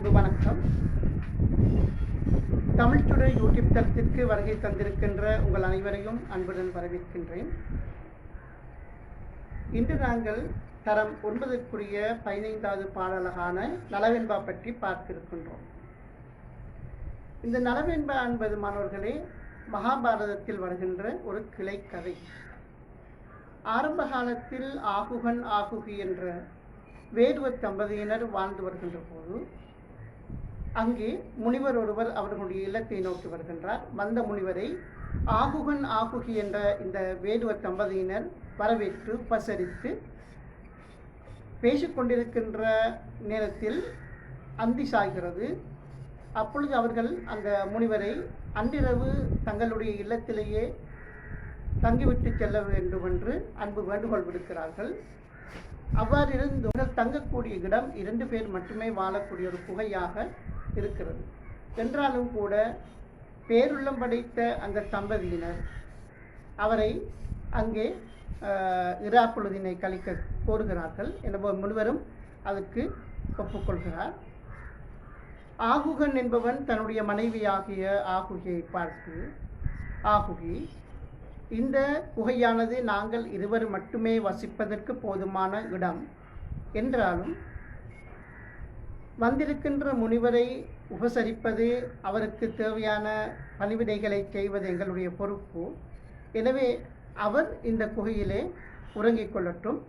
அன்பு வணக்கம். Tamil today YouTube தளத்திற்கு வருகை தந்திருக்கின்ற உங்கள் அனைவரையும் அன்புடன் வரவேற்கின்றேன். இன்று நாங்கள் தரம் ஒன்பதற்குரிய பதினைந்தாவது பாடலகான நலவென்பா பற்றி பார்த்திருக்கின்றோம். இந்த நலவென்பா என்பது மாணவர்களே மகாபாரதத்தில் வருகின்ற ஒரு கிளைக்கதை. ஆரம்ப காலத்தில் ஆகுகன் ஆகுகி என்ற வேடுவ தம்பதியினர் வாழ்ந்து வருகின்ற போது அங்கே முனிவர் ஒருவர் அவர்களுடைய இல்லத்தை நோக்கி வருகின்றார். வந்த முனிவரை ஆகுகன் ஆகுகி என்ற இந்த வேடுவ தம்பதியினர் வரவேற்று உபசரித்து பேசிக்கொண்டிருக்கின்ற நேரத்தில் அந்தி சாய்கிறது. அப்பொழுது அவர்கள் அந்த முனிவரை அன்றிரவு தங்களுடைய இல்லத்திலேயே தங்கிவிட்டு செல்ல வேண்டும் என்று அன்பு வேண்டுகோள் விடுக்கிறார்கள். அவ்வாறு இருந்து தங்கக்கூடிய இடம் இரண்டு பேர் மட்டுமே வாழக்கூடிய ஒரு குகையாக இருக்கிறது. என்றாலும் கூட பேருள்ளம் படைத்த அந்த தம்பதியினர் அவரை அங்கே இரா பொழுதினை கழிக்க கோருகிறார்கள் என்பவர் முழுவரும் அதற்கு ஒப்புக்கொள்கிறார். ஆகுகன் என்பவன் தன்னுடைய மனைவியாகிய ஆகுகியை பார்த்து ஆகுகி இந்த குகையானது நாங்கள் இருவர் மட்டுமே வசிப்பதற்கு போதுமான இடம். என்றாலும் வந்திருக்கின்ற முனிவரை உபசரிப்பது அவருக்கு தேவையான பணிவிடைகளை செய்வது எங்களுடைய பொறுப்பு. எனவே அவர் இந்த குகையிலே உறங்கிக் கொள்ளட்டும்.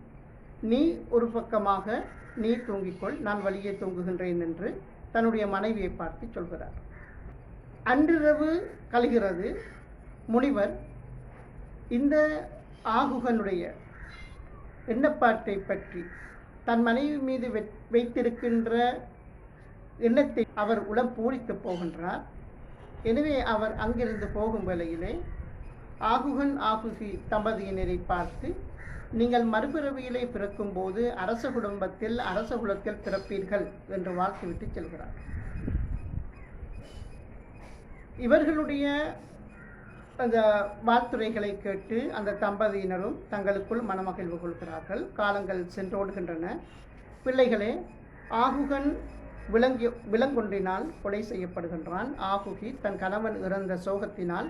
நீ ஒரு பக்கமாக நீ தூங்கிக்கொள் நான் வழியே தூங்குகின்றேன் என்று தன்னுடைய மனைவியை பார்த்து சொல்கிறார். அன்றிரவு கழிகிறது முனிவர் இந்த ஆகுகனுடைய எண்ணப்பாட்டை பற்றி தன் மனைவி மீது வைத்திருக்கின்ற எண்ணத்தை அவர் உளம் பூரித்து போகின்றார்? எனவே அவர் அங்கிருந்து போகும் வேளையிலே ஆகுகன் ஆகுகி தம்பதியினரை பார்த்து நீங்கள் மறுபிறவியிலே பிறக்கும்போது அரச குடும்பத்தில் அரச குலத்தில் பிறப்பீர்கள் என்று வாழ்த்துவிட்டு செல்கிறார். இவர்களுடைய அந்த வாழ்த்துறைகளை கேட்டு அந்த தம்பதியினரும் தங்களுக்குள் மனமகிழ்வு கொள்கிறார்கள். காலங்கள் சென்றோடுகின்றன. பிள்ளைகளே ஆகுகன் விலங்கி விலங்கொன்றினால் கொலை செய்யப்படுகின்றான். ஆகுகி தன் கணவன் இறந்த சோகத்தினால்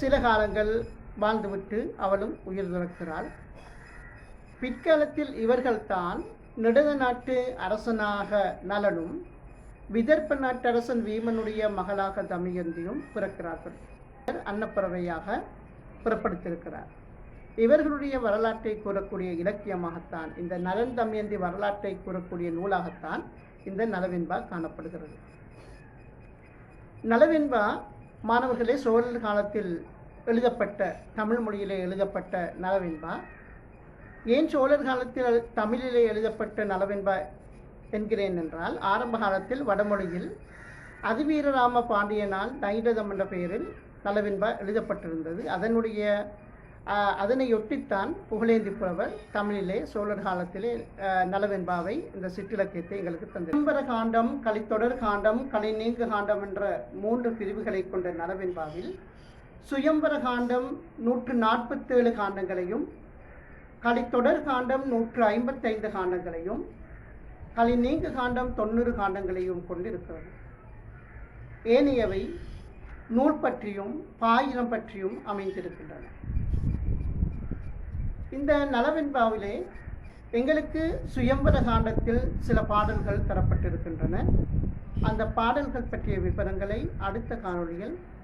சில காலங்கள் வாழ்ந்துவிட்டு அவளும் உயிர் துறக்கிறாள். பிற்காலத்தில் இவர்கள்தான் நெடுத நாட்டு அரசனாக நலனும் விதர்ப்ப நாட்டரசன் வீமனுடைய மகளாக தமயந்தியும் பிறக்கிறார்கள். அன்னப்பறவையாக புறப்படுத்திருக்கிறார். இவர்களுடைய வரலாற்றை கூறக்கூடிய இலக்கியமாகத்தான் இந்த நலன் தமயந்தி வரலாற்றை கூறக்கூடிய நூலாகத்தான் இந்த நலவென்பா காணப்படுகிறது. நலவின்பா மாணவர்களே சோழர் காலத்தில் எழுதப்பட்ட தமிழ் மொழியிலே எழுதப்பட்ட நலவின்பா ஏன் சோழர் காலத்தில் தமிழிலே எழுதப்பட்ட நலவென்பா என்கிறேன் என்றால் ஆரம்ப காலத்தில் வடமொழியில் அதிவீரராம பாண்டியனால் நைடதம் என்ற பெயரில் நலவென்பா எழுதப்பட்டிருந்தது. அதனுடைய அதனையொட்டித்தான் புகழேந்தி புலவர் தமிழிலே சோழர் காலத்திலே நலவென்பாவை இந்த சிற்றிலக்கியத்தை எங்களுக்கு தந்தது. சிதம்பர காண்டம் கலித்தொடர் காண்டம் கலை நீங்கு காண்டம் என்ற மூன்று பிரிவுகளை கொண்ட நலவென்பாவில் சுயம்பர காண்டம் நூற்று நாற்பத்தேழு காண்டங்களையும் கலித்தொடர் காண்டம் நூற்று ஐம்பத்தைந்து காண்டங்களையும் கலி நீங்கு காண்டம் தொண்ணூறு காண்டங்களையும் கொண்டிருக்கிறது. ஏனையவை நூல் பற்றியும் பாயிரம் பற்றியும் அமைந்திருக்கின்றன. இந்த நலவென்பாவிலே எங்களுக்கு சுயம்பர காண்டத்தில் சில பாடல்கள் தரப்பட்டிருக்கின்றன. அந்த பாடல்கள் பற்றிய விவரங்களை அடுத்த காணொளியில்